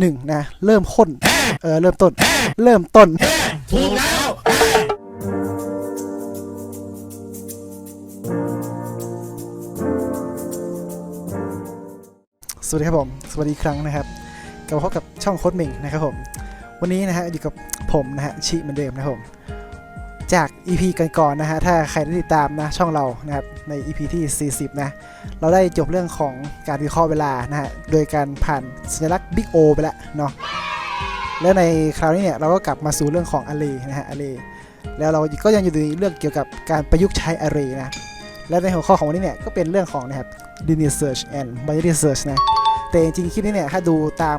หนึ่งนะ เริ่มข้นเออเริ่มต้น เริ่มต้นถูกแล้วสวัสดีครับผม สวัสดีอีกครั้งนะครับกลับมาพบกับช่องโค้ดเมงนะครับผม วันนี้นะฮะอยู่กับผมนะฮะชิเหมือนเดิมนะครับผม จาก EP กันก่อนนะฮะ ถ้าใครได้ติดตามนะช่องเรานะครับใน EP ที่ 40 นะ เราได้จบเรื่องของการวิเคราะห์เวลานะฮะ โดยการผ่านสัญลักษณ์ Big O ไปแล้วเนาะแล้วในคราวนี้เนี่ยเราก็กลับมาสู่เรื่องของ Array นะฮะ Array แล้วเราก็ยังอยู่ในเรื่องเกี่ยวกับการประยุกต์ใช้ Array นะ และในหัวข้อของวันนี้เนี่ยก็เป็นเรื่องของนะครับ linear search and binary search นะ แต่จริงๆคลิปนี้เนี่ยถ้าดูตาม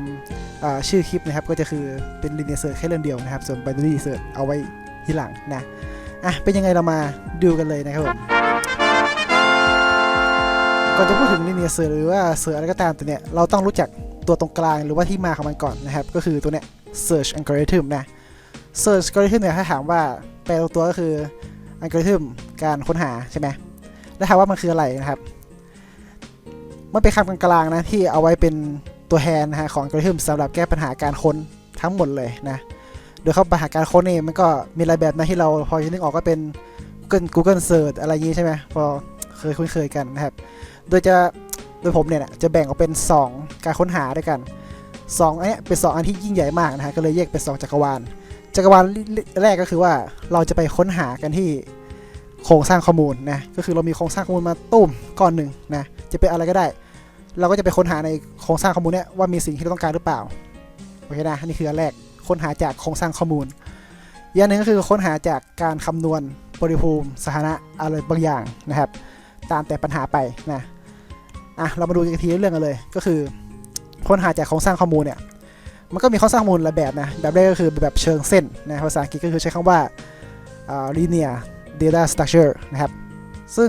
ชื่อคลิปนะครับก็จะคือเป็น linear search แค่เรื่องเดียวนะครับ ส่วน binary search เอาไว้ ทีหลังนะอะเป็นยังไงเรามาดูกันเลยนะครับผมก่อนจะพูดถึง linear search หรือว่า search อะไรก็ตามตัวเนี่ยเราต้องรู้จักตัวตรงกลางหรือว่าที่มาของมันก่อนนะครับ ก็คือตัวเนี้ย search algorithm นะ search algorithm เนี่ยถ้าถามว่าแปลตัวก็คือ algorithm การค้นหาใช่ไหมแล้วถามว่ามันคืออะไรนะครับ มันเป็นคำกลางๆนะที่เอาไว้เป็นตัวแทนนะฮะของอัลกอริทึมสำหรับแก้ปัญหาการค้นทั้งหมดเลยนะ โดยเข้าไปหาการค้นนี่มันก็มีหลายแบบนะที่เราพอจะนึกออกก็เป็น Google Google Search อะไรอย่างนี้ใช่ไหมพอเคยคุ้นเคยกันนะครับ โดยจะโดยผมเนี่ยจะแบ่งออกเป็น 2 การค้นหาด้วยกัน2อันนี้เป็น 2 อันที่ยิ่งใหญ่มากนะฮะก็เลยแยกเป็น 2 จักรวาล จักรวาลแรกก็คือว่าเราจะไปค้นหากันที่โครงสร้างข้อมูลนะก็คือเรามีโครงสร้างข้อมูลมาตุ้มก้อนหนึ่งนะจะเป็นอะไรก็ได้ เราก็จะไปค้นหาในโครงสร้างข้อมูลเนี้ยว่ามีสิ่งที่เราต้องการหรือเปล่าโอเคนะนี่คืออันแรก ค้นหาจากโครงสร้างข้อมูล อย่างหนึ่งก็คือค้นหาจากการคำนวณปริภูมิสถานะอะไรบางอย่างนะครับ ตามแต่ปัญหาไปนะอะเรามาดูกันทีละเรื่องกันเลย ก็คือค้นหาจากโครงสร้างข้อมูลเนี่ยมันก็มีโครงสร้างข้อมูลหลายแบบนะ แบบแรกก็คือแบบเชิงเส้นนะภาษาอังกฤษก็คือใช้คำว่าอ่า linear data structure นะครับ ซึ่ง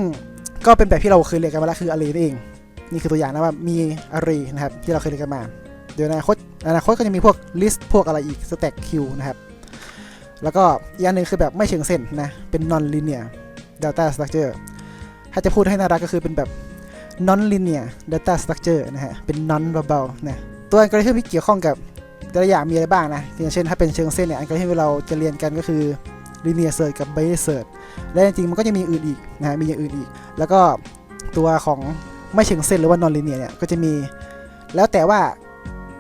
ก็เป็นแบบที่เราเคยเรียนกันมาแล้วคือ array นั่นเอง นี่คือตัวอย่างนะว่ามี array นะครับที่เราเคยเรียนกันมา เดี๋ยวในอนาคต อนาคตก็จะมีพวก list พวกอะไรอีก stack queue นะครับ แล้วก็อีกอันหนึ่งคือแบบไม่เชิงเส้นนะ เป็น non linear data structure ถ้าจะพูดให้น่ารักก็คือเป็นแบบ non linear data structure นะฮะ เป็น non เบาๆนะตัวอัลกอริทึมที่เกี่ยวข้องกับแต่ละอย่างมีอะไรบ้างนะ อย่างเช่นถ้าเป็นเชิงเส้นเนี่ยอัลกอริทึมที่เราจะเรียนกันก็คือ linear search กับ binary search และจริงๆมันก็จะมีอื่นอีกนะฮะมีอย่างอื่นอีก แล้วก็ตัวของไม่เชิงเส้นหรือว่า non linear เนี่ยก็จะมี แล้วแต่ว่า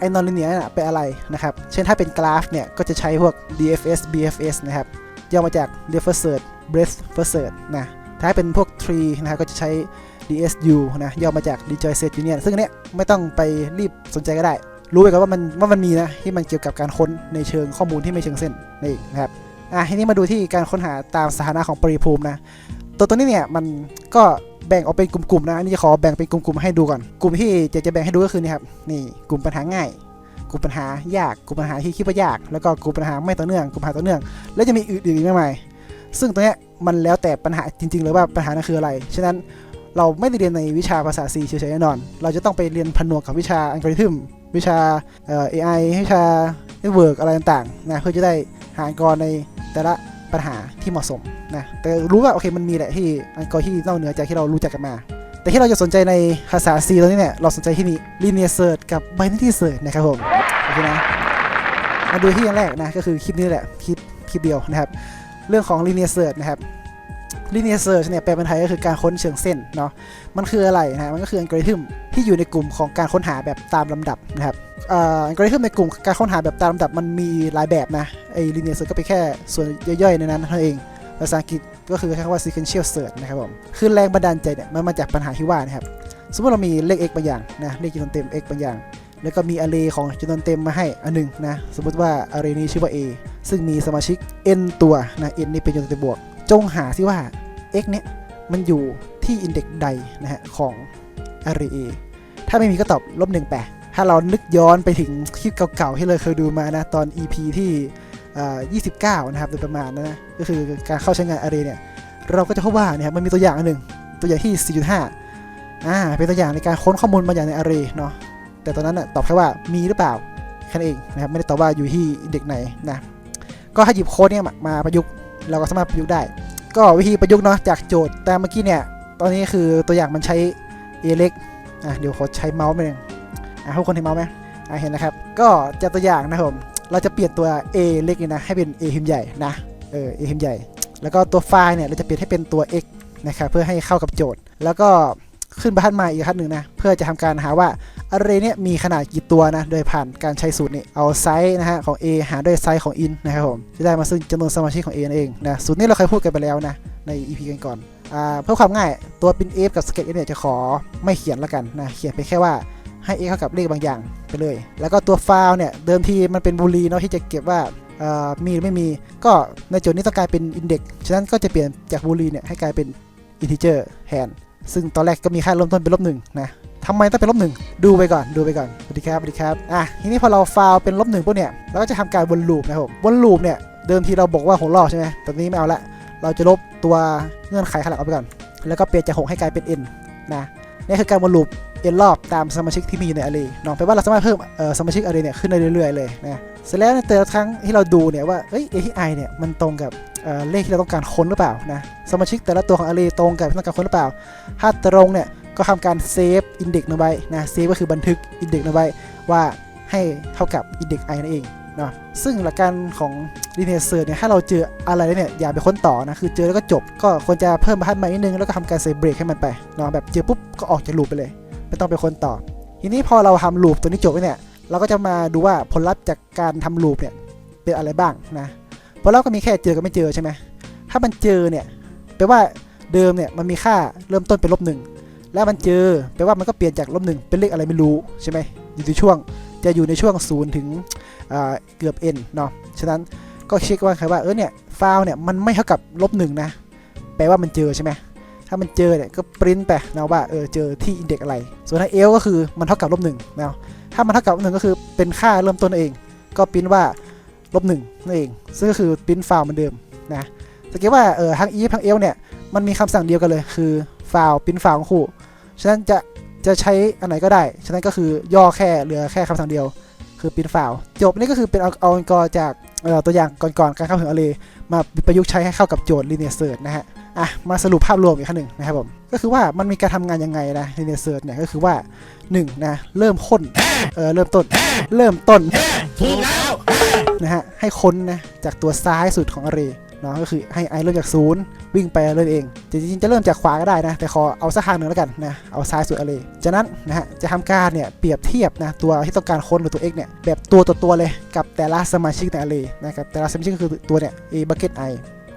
ไอ้ non linear น่ะเป็นอะไรนะครับ เช่นถ้าเป็นกราฟเนี่ย ก็จะใช้พวก DFS BFS นะครับย่อมาจาก depth first search breadth first search นะถ้าเป็นพวก tree นะครับก็จะใช้ DSU นะย่อมาจาก disjoint search union ซึ่งเนี้ยไม่ต้องไปรีบสนใจก็ได้ รู้ไว้ก่อนว่ามันว่ามันมีนะ ที่มันเกี่ยวกับการค้นในเชิงข้อมูลที่ไม่เชิงเส้นนี่นะครับอะทีนี้มาดูที่การค้นหาตามสถานะของปริภูมินะ ตัวตัวนี้เนี่ยมัน ก็แบ่งออกเป็นกลุ่มๆนะอันนี้ขอแบ่งเป็นกลุ่มๆให้ดูก่อน กลุ่มที่จะจะแบ่งให้ดูก็คือนี่ครับนี่กลุ่มปัญหาง่ายกลุ่มปัญหายากกลุ่มปัญหาที่คิดว่ายาก แล้วก็กลุ่มปัญหาไม่ต่อเนื่องกลุ่มปัญหาต่อเนื่อง แล้วจะมีอื่นๆอีกมากมายซึ่งตัวเนี้มันแล้วแต่ปัญหาจริงๆเลยว่าปัญหานั้นคืออะไร ฉะนั้นเราไม่ได้เรียนในวิชาภาษา C เฉยๆแน่นอน เราจะต้องไปเรียนผนวกกับวิชาอัลกอริทึมวิชาเอ่อ AI วิชา network อะไรต่างๆนะเพื่อจะได้หาอัลกรในแต่ละ ปัญหาที่เหมาะสมนะแต่รู้ว่าโอเคมันมีแหละที่อันกอที่นอกเหนือจากที่เรารู้จักกันมา แต่ที่เราจะสนใจในภาษา C ตัวนี้เนี่ยเราสนใจที่นี่ linear search กับ binary search นะครับผมโอเคนะมาดูที่อย่างแรกนะก็คือคลิปนี้แหละคลิปคลิปเดียวนะครับ เรื่องของ linear search นะครับ linear search เนี่ยแปลเป็นไทยก็คือการค้นเชิงเส้นเนาะมันคืออะไรนะมันก็คืออัลกอริทึมที่อยู่ในกลุ่มของการค้นหาแบบตามลำดับนะครับอัลกอริทึมในกลุ่มการค้นหาแบบตามลำดับมันมีหลายแบบนะไอ้ linear search ก็เป็นแค่ส่วนย่อยๆในนั้นเท่านั้นเองภาษาอังกฤษก็คือใช้คำว่า sequential search นะครับผมคือแรงบันดาลใจเนี่ยมันมาจากปัญหาที่ว่านะครับสมมติเรามีเลข x บางอย่างนะเลขจำนวนเต็ม x บางอย่าง แล้วก็มี array ของจำนวนเต็มมาให้อันหนึ่งนะสมมติว่า array นี้ชื่อว่า a ซึ่งมีสมาชิก n ตัวนะ n นี่เป็นจำนวนเต็มบวก จงหาซิว่า x เนี่ยมันอยู่ที่ index ใดนะฮะของ array ถ้าไม่มีก็ตอบลบหนึ่งแปถ้าเรานึกย้อนไปถึงคลิปเก่าๆ ที่เราเคยดูมานะตอน EP ที่อ่29 นะครับโดยประมาณนะนะก็คือการเข้าใช้งาน Array เนี่ยเราก็จะพบว่าเนี่ยมันมีตัวอย่างอันหนึ่งตัวอย่างที่ 4.5 อ่าเป็นตัวอย่างในการค้นข้อมูลบางอย่างใน Array เนาะแต่ตอนนั้นนะตอบแค่ว่ามีหรือเปล่าแค่นั้นเองนะครับไม่ได้ตอบว่าอยู่ที่เด็กไหนนะก็ให้หยิบโค้ดเนี่ยมามาประยุกต์ เราก็สามารถประยุกต์ได้ ก็วิธีประยุกต์เนาะจากโจทย์แต่เมื่อกี้เนี่ย ตอนนี้คือตัวอย่างมันใช้ A เล็กอะเดี๋ยวขอใช้เมาส์ไปหนึ่งอะทุกคนเห็นเมาส์ไหมอะเห็นนะครับ ก็จากตัวอย่างนะครับผมเราจะเปลี่ยนตัว a เล็กนี่นะให้เป็น a พิมพ์ใหญ่นะเออ a พิมพ์ใหญ่ แล้วก็ตัวไฟล์เนี่ยเราจะเปลี่ยนให้เป็นตัว x นะครับเพื่อให้เข้ากับโจทย์ แล้วก็ขึ้นบรรทัดมาอีกขั้นหนึ่งนะเพื่อจะทำการหาว่า array เนี่ยมีขนาดกี่ตัวนะโดยผ่านการใช้สูตรนี่เอาไซส์นะฮะของ a หารด้วยไซส์ของ in นะครับผมจะได้มาซึ่งจำนวนสมาชิกของ a นั่นเองนะสูตรนี้เราเคยพูดกันไปแล้วนะใน EP กันก่อนอเพื่อความง่ายตัว pin f กับ sketch f เนี่ยจะขอไม่เขียนแล้วกันนะเขียนไปแค่ว่าให้ x เท่ากับเลขบางอย่างไปเลย แล้วก็ตัวฟล์เนี่ยเดิมทีมันเป็นบูลีเนาะที่จะเก็บว่ามีหรือไม่มี ก็ในโจทย์นี้ต้องกลายเป็น index ฉะนั้นก็จะเปลี่ยนจากบูลีเนี่ยให้กลายเป็น integer แทนซึ่งตอนแรกก็มีค่าเริ่มต้นเป็นลบหนึ่งนะ ทำไมต้องเป็นลบหนึ่งดูไปก่อนดูไปก่อนสวัสดีครับสวัสดีครับอะทีนี้พอเราฟาวเป็นลบหนึ่งปุ๊บเนี่ยเราก็จะทำการวนลูปนะครับวนลูปเนี่ยเดิมทีเราบอกว่าหกรอบใช่ไหมตอนนี้ไม่เอาละเราจะลบตัวเงื่อนไขข้างหลังออกไปก่อน แล้วก็เปลี่ยนจากหกให้กลายเป็น n นะนี่คือการวนลูป n รอบตามสมาชิกที่มีอยู่ใน array เนาะแปลว่าเราสามารถเพิ่มเอ่อสมาชิก array เนี่ยขึ้นได้เรื่อยๆเลยนะเสร็จแล้วในแต่ละครั้งที่เราดูเนี่ยว่าเอ้ย API เนี่ยมันตรงกับเเลขที่เราต้องการค้นหรือเปล่านะสมาชิกแต่ละตัวของ array ตรงกับที่ต้องการค้นหรือเปล่า ถ้าตรงเนี่ย ก็ทำการเซฟอินเด็กซ์เอาไว้นะเซฟก็คือบันทึกอินเด็กซ์เอาไว้ว่าให้เท่ากับอินเด็กซ์ i นั่นเองเนาะซึ่งหลักการของ linear search เนี่ยถ้าเราเจออะไรแล้วเนี่ยอย่าไปค้นต่อนะคือเจอแล้วก็จบ ก็ควรจะเพิ่มบรรทัดใหม่นิดนึงแล้วก็ทำการเซฟเบรกให้มันไปเนาะแบบเจอปุ๊บก็ออกจากลูปไปเลย ไม่ต้องไปค้นต่อ ทีนี้พอเราทำลูปตัวนี้จบเนี่ยเราก็จะมาดูว่าผลลัพธ์จากการทำลูปเนี่ยเป็นอะไรบ้างนะเพราะเราก็มีแค่เจอกับไม่เจอใช่ไหมถ้ามันเจอเนี่ยแปลว่าเดิมเนี่ยมันมีค่าเริ่มต้นเป็นลบหนึ่ง แล้วมันเจอแปลว่ามันก็เปลี่ยนจากลบหนึ่งเป็นเลขอะไรไม่รู้ใช่ไหมอยู่ในช่วงจะอยู่ในช่วงศูนย์ถึงเกือบ n เนาะฉะนั้นก็เช็คว่าใครว่าเออเนี่ยฟล์เนี่ยมันไม่เท่ากับลบหนึ่งนะแปลว่ามันเจอใช่ไหมถ้ามันเจอเนี่ยก็ปริ้นไปนะว่าเออเจอที่อินเด็กอะไร ส่วนถ้า l ก็คือมันเท่ากับลบหนึ่งเนาะถ้ามันเท่ากับลบหนึ่งก็คือเป็นค่าเริ่มต้นเอง ก็ปริ้นว่าลบหนึ่งนั่นเองซึ่งก็คือปริ้นฟล์เหมือนเดิมนะสังเกตว่าเออทั้ง if ทั้ง l เนี่ยมันมีคำสั่งเดียวกันเลยคือฟล์ปริ้นฟล์ของคู่ ฉะนั้นจะจะใช้อันไหนก็ได้ ฉะนั้นก็คือย่อแค่เหลือแค่คำสั่งเดียว คือปริ้นไฟล์จบนี่ก็คือเป็นเอาเอาองค์กรจากเอ่อตัวอย่างก่อนๆการเข้าถึง array มาประยุกต์ใช้ให้เข้ากับโจทย์ linear search นะฮะอะมาสรุปภาพรวมอีกครั้งหนึ่งนะครับผมก็คือว่ามันมีการทำงานยังไงนะ linear search เนี่ยก็คือว่า1นะเริ่มค้นเออเริ่มต้น เริ่มต้นถูกแล้วนะฮะให้ค้นนะจากตัวซ้ายสุดของ array เนาะก็คือให้ i เริ่มจากศูนย์วิ่งไปเรื่อยเองจริงๆจะเริ่มจากขวาก็ได้นะ แต่ขอเอาสักทางหนึ่งแล้วกันนะเอาซ้ายสุด array จากนั้นนะฮะจะทำการเนี่ยเปรียบเทียบนะตัวที่ต้องการค้นหรือตัว x เนี่ยแบบตัวต่อตัวเลยกับแต่ละสมาชิกใน array นะครับแต่ละสมาชิกก็คือตัวเนี่ย a bucket i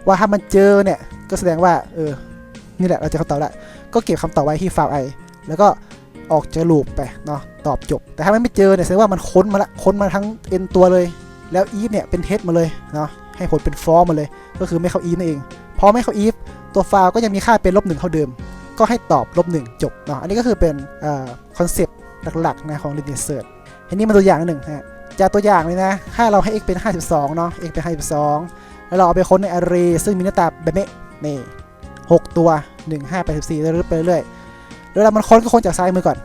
ว่าถ้ามันเจอเนี่ยก็แสดงว่าเออนี่แหละเราจะคำตอบละก็เก็บคำตอบไว้ที่ไฟล์ i แล้วก็ออกจากลูปไปเนาะตอบจบ แต่ถ้ามันไม่เจอเนี่ยแสดงว่ามันค้นมาละค้นมาทั้ง n ตัวเลย แล้ว if เนี่ยเป็นเท็จมาเลยเนาะ ให้ผลเป็น false มาเลย ก็คือไม่เข้า if นั่นเอง พอไม่เข้า if ตัวฟล์ก็ยังมีค่าเป็นลบหนึ่งเท่าเดิม ก็ให้ตอบลบหนึ่งจบเนาะ อันนี้ก็คือเป็นคอนเซปต์หลักๆนะของ linear search อันนี้มาตัวอย่างหนึ่งฮะ จากตัวอย่างเลยนะ ถ้าเราให้ x เป็น 52 เนาะ x เป็น 52 แล้วเราเอาไปค้นใน array ซึ่งมีหน้าตาแบบนี้นี่6ตัว 1 5 8 14แล้วไปเรื่อยๆแล้วเรามันค้นก็ค้นจากซ้ายมือก่อน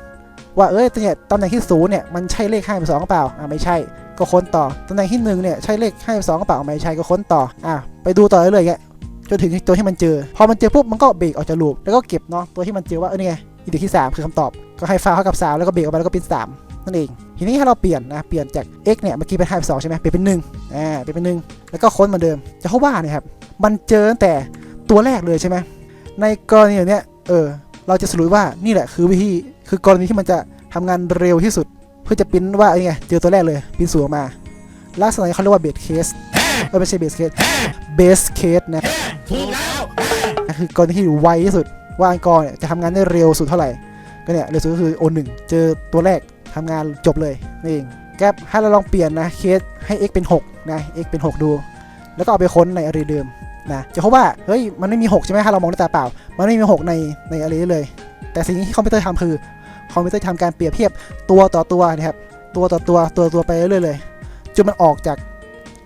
ว่าเอ้ยตัวเนี่ยตำแหน่งที่ศูนย์เนี่ยมันใช่เลข52หรือเปล่าอ่าไม่ใช่ ก็ค้นต่อตำแหน่งที่หนึ่งเนี่ยใช่เลข52หรืองกระเปล่าไม่ใช่ก็ค้นต่ออะไปดูต่อเรื่อยๆอย่างเงี้ยจนถึงตัวที่มันเจอ พอมันเจอปุ๊บมันก็เบรกออกจากลูปแล้วก็เก็บเนาะตัวที่มันเจอว่าเออนี่ไงอีเด็กที่ 3 คือคำตอบก็ให้ฟล์เข้ากับ3แล้วก็เบรกออกไปแล้วก็เป็น 3 นั่นเอง ทีนี้ถ้าเราเปลี่ยนนะเปลี่ยนจาก x เนี่ยเมื่อกี้เป็น52ใช่ไหมเปลี่ยนเป็น1อ่าเปลี่ยนเป็น 1 แล้วก็ค้นเหมือนเดิมจะเข้าว่าเนี่ยครับมันเจอตั้งแต่ตัวแรกเลยใช่ไหมในกรณีอย่างเนี้ยเออเราจะสรุปว่านี่แหละคือวิธีคือกรณีที่มันจะทำงานเร็วที่สุด เพื่อจะปิ้นว่าไอ้ไงเจอตัวแรกเลยปิ้นสูงออกมา ลักษณะนี้เขาเรียกว่าเบสเคสไม่ใช่เบสเคสเบสเคสนะถูกแล้วคือกรณีที่ไวที่สุดว่าอังกอร์เนี่ยจะทำงานได้เร็วสุดเท่าไหร่ก็เนี่ยเร็วสุดก็คือ O1 เจอตัวแรกทำงานจบเลยนี่เองแกปให้เราลองเปลี่ยนนะเคสให้ x เป็น6นะ x เป็น 6 ดู แล้วก็เอาไปค้นใน array เดิมนะจะพบว่าเฮ้ยมันไม่มี 6 ใช่ไหมถ้าเรามองด้วยตาเปล่า มันไม่มี 6 ในใน array เลย แต่สิ่งที่คอมพิวเตอร์ทำคือ คอมพิวเตอร์ทำการเปรียบเทียบตัวต่อตัวนะครับตัวต่อตัวตัวตัวไปเรื่อยๆเลยจนมันออกจาก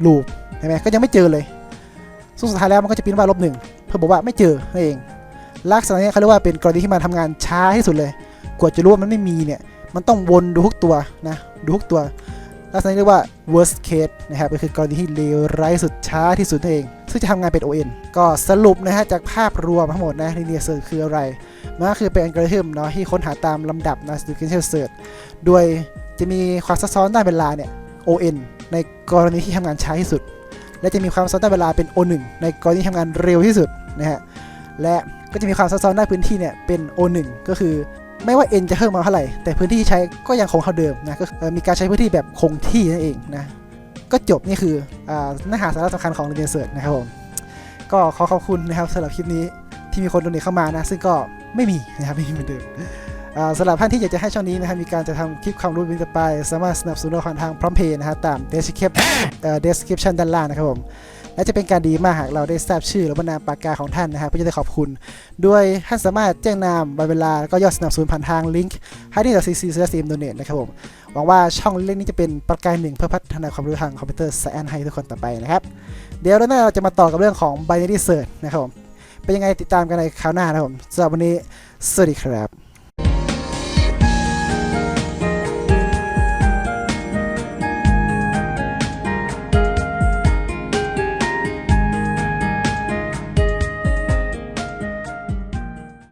ลูปเห็นไหมก็ยังไม่เจอเลยสุดท้ายแล้วมันก็จะพิมพ์ว่าลบหนึ่งเพื่อบอกว่าไม่เจอนั่นเอง ลักษณะนี้เขาเรียกว่าเป็นกรณีที่มันทำงานช้าที่สุดเลย กว่าจะรู้ว่ามันไม่มีเนี่ยมันต้องวนดูทุกตัวนะดูทุกตัว ลักษณะนี้เรียกว่า worst case นะครับก็คือกรณีที่เลวร้ายสุดช้าที่สุดนั่นเอง ซึ่งจะทำงานเป็น ON ก็สรุปนะฮะจากภาพรวมทั้งหมดนะ linear search คืออะไร มันก็คือเป็นอัลกอริทึมเนาะที่ค้นหาตามลำดับนะ sequential search โดยจะมีความซับซ้อนด้านเวลาเนี่ย ON ในกรณีที่ทำงานช้าที่สุด และจะมีความซับซ้อนด้านเวลาเป็น O1 ในกรณีที่ทำงานเร็วที่สุดนะฮะและก็จะมีความซับซ้อนด้านพื้นที่เนี่ยเป็น O1 ก็คือ ไม่ว่า n จะเพิ่มมาเท่าไหร่ แต่พื้นที่ที่ใช้ก็ยังคงเท่าเดิมนะก็มีการใช้พื้นที่แบบคงที่นั่นเองนะก็จบนี่คืออาเนื้อหาสาระสำคัญของ Linear Search นะครับผมก็ขอขอบคุณนะครับสำหรับคลิปนี้ที่มีคนโดเนเข้ามานะซึ่งก็ไม่มีนะครับไม่มีเหมือนเดิมสำหรับท่านที่อยากจะให้ช่องนี้นะครับมีการจะทำคลิปความรู้เป็นต่อไป สามารถสนับสนุนเราผ่านทางพร้อมเพย์นะฮะตาม description เอ่อ description ด้านล่างนะครับผม และจะเป็นการดีมากหากเราได้ทราบชื่อหรือว่านามปากกาของท่านนะครับเพื่อจะได้ขอบคุณด้วยท่านสามารถแจ้งนามวันเวลาแล้วก็ยอดสนับสนุนผ่านทางลิงก์ h i d i n g c c m donate นะครับผมหวังว่าช่องเล็กนี้จะเป็นประกายหนึ่งเพื่อพัฒนาความรู้ทางคอมพิวเตอร์ไซแอนให้ทุกคนต่อไปนะครับเดี๋ยวเราเราจะมาต่อกับเรื่องของ binary search นะครับผมเป็นยังไงติดตามกันในคราวหน้านะครับผมสำหรับวันนี้สวัสดีครับ